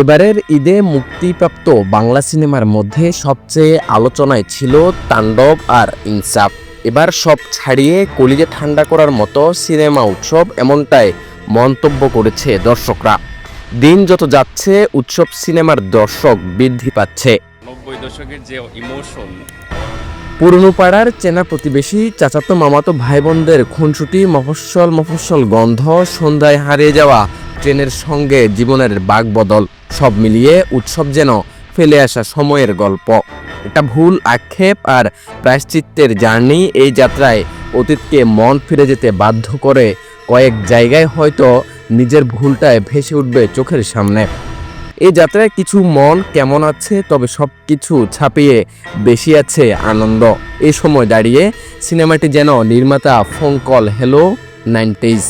এবারের ঈদে মুক্তিপ্রাপ্ত বাংলা সিনেমার মধ্যে সবচেয়ে আলোচনায় ছিল তাণ্ডব আর ইনসাফ। এবার সব ছাড়িয়ে কলিজে ঠান্ডা করার মতো সিনেমা উৎসব এমনটাই মন্তব্য করেছে দর্শকরা। দিন যত যাচ্ছে উৎসব সিনেমার দর্শক বৃদ্ধি পাচ্ছে। নব্বই দশকের যে ইমোশন। পুরনো পাড়ার চেনা প্রতিবেশী চাচাতো মামাতো ভাই বোনদের খুনসুটি মফস্বল মফস্বল গন্ধ সন্ধ্যায় হারিয়ে যাওয়া ট্রেনের সঙ্গে জীবনের বাক বদল সব মিলিয়ে উৎসব যেন ফেলে আসা সময়ের গল্প। এটা ভুল আক্ষেপ আর প্রায়শ্চিত্তের জার্নি। এই যাত্রায় অতীতকে মন ফিরে যেতে বাধ্য করে কয়েক জায়গায় হয়তো নিজের ভুলটায় ভেসে উঠবে চোখের সামনে। এই যাত্রায় কিছু মন কেমন আছে, তবে সব কিছু ছাপিয়ে বেশি আছে আনন্দ। এই সময় দাঁড়িয়ে সিনেমাটি যেন নির্মাতা ফোন কল হ্যালো নাইনটিজ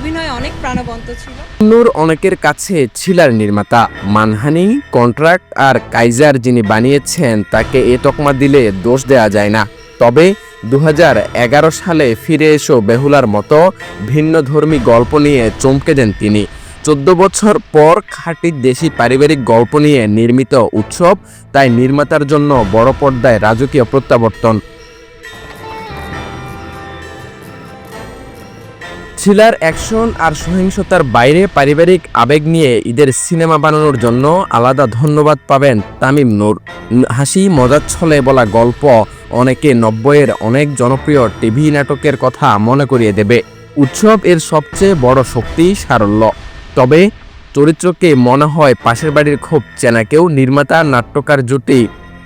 অভিনয় অনেক প্রাণবন্ত ছিল। নূর অনেকের কাছে ছিলার নির্মাতা মানহানি, কন্ট্রাক্ট আর কাইজার যিনি বানিয়েছেন, তাকে এ তকমা দিলে দোষ দেয়া যায় না। তবে দু হাজার এগারো সালে ফিরে এসো বেহুলার মতো ভিন্নধর্মী গল্প নিয়ে চমকে দেন তিনি। চোদ্দ বছর পর খাঁটি দেশি পারিবারিক গল্প নিয়ে নির্মিত উৎসব, তাই নির্মাতার জন্য বড় পর্দায় রাজকীয় প্রত্যাবর্তন। থ্রিলার, অ্যাকশন আর সহিংসতার বাইরে পারিবারিক আবেগ নিয়ে ঈদের সিনেমা বানানোর জন্য আলাদা ধন্যবাদ পাবেন তামিম নূর। হাসি মজার ছলে বলা গল্প অনেকে নব্বইয়ের অনেক জনপ্রিয় টিভি নাটকের কথা মনে করিয়ে দেবে। উৎসব এর সবচেয়ে বড় শক্তি সারল্য। তবে চরিত্রকে মনে হয় পাশের বাড়ির খুব চেনা কেউ নির্মাতা, নাট্যকার জুটি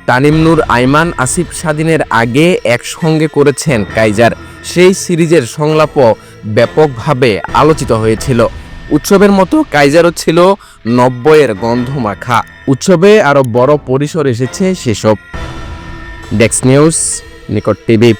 তানিম নূর, আইমান, আসিফ স্বাধীনের আগে একসঙ্গে করেছেন কাইজার। সেই সিরিজের সংলাপও ব্যাপকভাবে আলোচিত হয়েছিল। উৎসবের মতো কাইজারও ছিল নব্বইয়ের গন্ধ মাখা উৎসবে আরও বড় পরিসর এসেছে সেসব। ডেক্স নিউজ, নিকট টিভি।